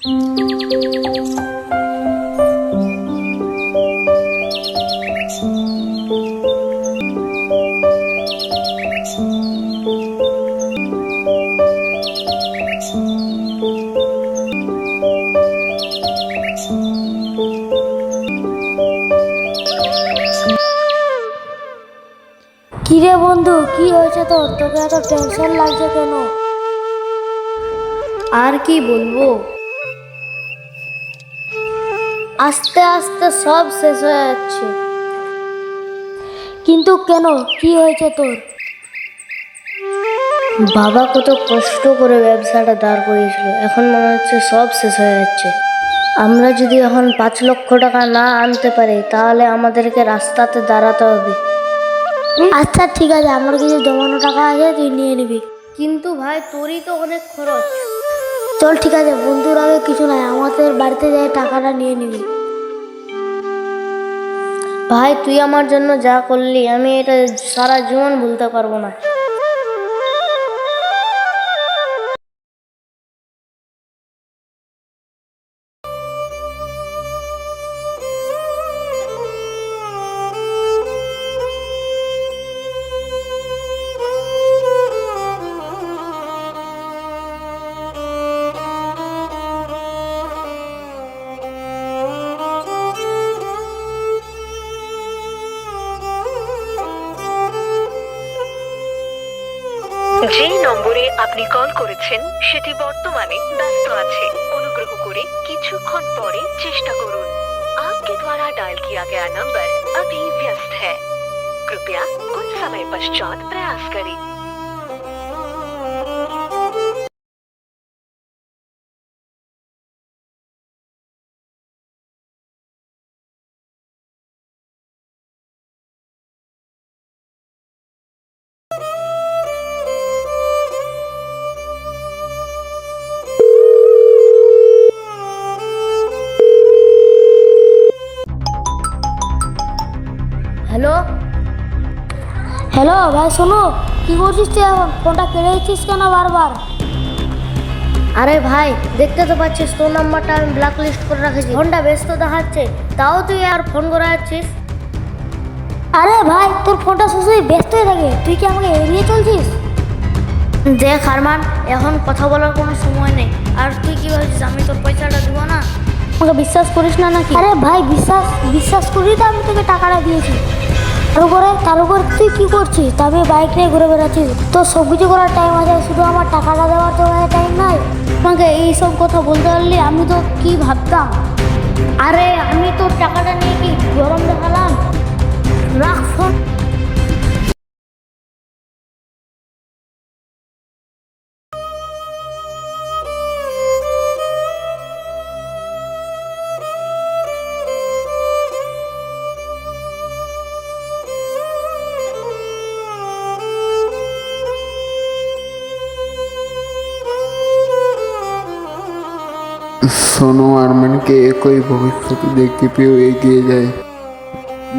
কিরে বন্ধু কি হয়েছে তোর? তোকে এত টেনশন লাগছে কেন? আর কি বলব? আস্তে আস্তে সব শেষ হয়ে যাচ্ছে। কিন্তু কেন? কি হয়েছে তোর? বাবা কত কষ্ট করে ব্যবসাটা দাঁড় করিয়েছিল। এখন মনে হচ্ছে সব শেষ হয়ে যাচ্ছে। আমরা যদি এখন পাঁচ লক্ষ টাকা না আনতে পারি, তাহলে আমাদেরকে রাস্তাতে দাঁড়াতে হবে। আচ্ছা ঠিক আছে, আমার কিছু জমানো টাকা আছে, তুই নিয়ে নিবি। কিন্তু ভাই, তোরই তো অনেক খরচ। চল ঠিক আছে, বন্ধুর আগে কিছু নাই, আমাদের বাড়িতে যাই, টাকাটা নিয়ে নিবি। ভাই, তুই আমার জন্য যা করলি, আমি এটা সারা জীবন ভুলতে পারব না। যে নম্বরে আপনি কল করেছেন সেটি বর্তমানে ব্যস্ত আছে অনুগ্রহ করে কিছুক্ষণ পরে চেষ্টা করুন आपके द्वारा डायल किया गया नंबर अभी व्यस्त है कृपया कुछ समय पश्चात प्रयास करें হ্যালো ভাই শোনো কি করছিস তুই এখন? ফোনটা কেড়ে দিচ্ছিস কেন বারবার? আরে ভাই দেখতে তো পাচ্ছিস তোর নাম্বারটা আমি ব্ল্যাক লিস্ট করে রাখেছি। ফোনটা ব্যস্ত দেখাচ্ছে তাও তুই আর ফোন করে যাচ্ছিস আরে ভাই তোর ফোনটা শুধুই ব্যস্তই থাকে। তুই কি আমাকে এড়িয়ে চলছিস? দেখ আরমান এখন কথা বলার কোনো সময় নেই। আর তুই কি ভাবছিস আমি তোর পয়সাটা দিব না? আমাকে বিশ্বাস করিস না নাকি? আরে ভাই বিশ্বাস বিশ্বাস করি তো আমি তোকে টাকাটা দিয়েছি। তার উপরে, তার উপর তুই কি করছিস? তবে বাইক নিয়ে ঘুরে বেড়াচ্ছিস। তোর সব কিছু করার টাইম আছে, শুধু আমার টাকাটা দেওয়ার তো টাইম নাই। আমাকে এইসব কথা বলতে পারলি, আমি তো কি ভাবতাম? আরে, আমি তোর টাকাটা নিয়ে কি গরম দেখালাম? রাখ ফোন সোনু আরমানকে একই ভবিষ্যতে দেখতে পেয়েও এগিয়ে যায়।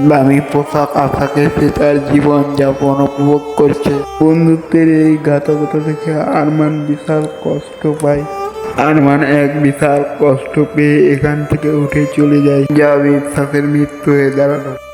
দামি পোশাক আশাকে সে তার জীবন যাপন উপভোগ করছে। বন্ধুত্বের এই ঘাতকতা থেকে আরমান বিশাল কষ্ট পায়। আরমান এক বিশাল কষ্ট পেয়ে এখান থেকে উঠে চলে যায়। যা বিশ্বাসের মৃত্যু হয়ে দাঁড়াল।